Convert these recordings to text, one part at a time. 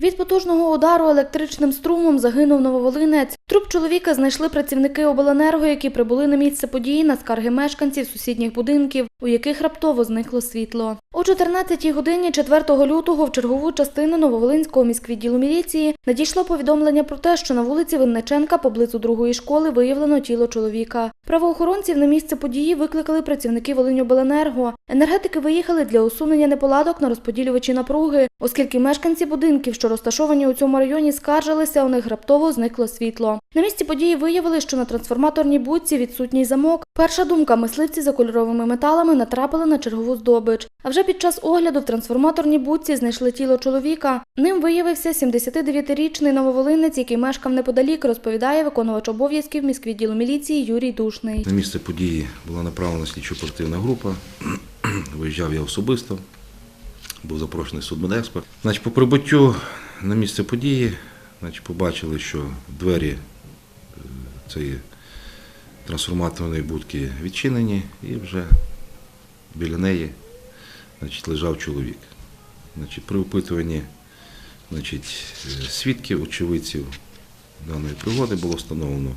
Від потужного удару електричним струмом загинув нововолинець. Труп чоловіка знайшли працівники обленерго, які прибули на місце події на скарги мешканців сусідніх будинків, у яких раптово зникло світло. О 14 годині 4 лютого в чергову частину Нововолинського міськвідділу міліції надійшло повідомлення про те, що на вулиці Винниченка поблизу другої школи виявлено тіло чоловіка. Правоохоронців на місце події викликали працівники Волиньобленерго. Енергетики виїхали для усунення неполадок на розподілювачі напруги, оскільки мешканці будинків, що розташовані у цьому районі, скаржилися, у них раптово зникло світло. На місці події виявили, що на трансформаторній будці відсутній замок. Перша думка мисливці за кольоровими металами натрапили на чергову здобич. А вже під час огляду в трансформаторній будці знайшли тіло чоловіка. Ним виявився 79-річний нововолинець, який мешкав неподалік, розповідає виконувач обов'язків міськвідділу міліції Юрій Душний. На місце події була направлена слідчо-оперативна група. Виїжджав я особисто, був запрошений судмедексперт. Значить, по прибуттю на місце події значить, побачили, що двері цієї трансформаторної будки відчинені і вже біля неї значить, лежав чоловік. Значить, при опитуванні значить, е, свідків, очевидців даної пригоди було встановлено,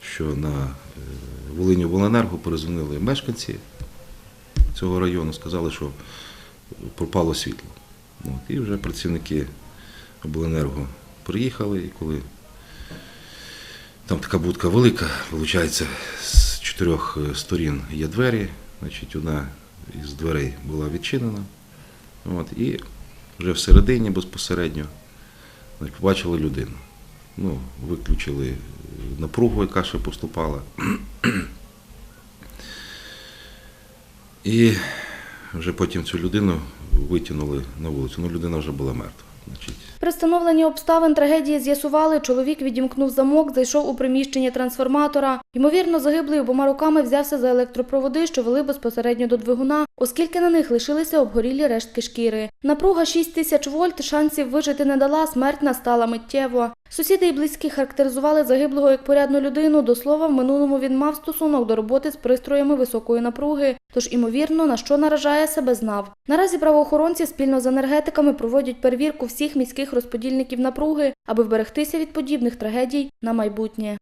що на е, Волиню Воленерго перезвонили мешканці цього району, сказали, що пропало світло. От, і вже працівники обленерго приїхали, і коли там така будка велика, виходить, з чотирьох е, сторін є двері, значить, одна із дверей була відчинена. От, і вже всередині безпосередньо значить, побачили людину. Ну, виключили е, напругу, яка ще поступала. І вже потім цю людину витягнули на вулицю. Ну, людина вже була мертва. При встановленні обставин трагедії з'ясували, чоловік відімкнув замок, зайшов у приміщення трансформатора. Ймовірно, загиблий обома руками взявся за електропроводи, що вели безпосередньо до двигуна, оскільки на них лишилися обгорілі рештки шкіри. Напруга 6 тисяч вольт шансів вижити не дала, смерть настала миттєво. Сусіди і близькі характеризували загиблого як порядну людину. До слова, в минулому він мав стосунок до роботи з пристроями високої напруги, тож, імовірно, на що наражає себе знав. Наразі правоохоронці спільно з енергетиками проводять перевірку всіх міських розподільників напруги, аби вберегтися від подібних трагедій на майбутнє.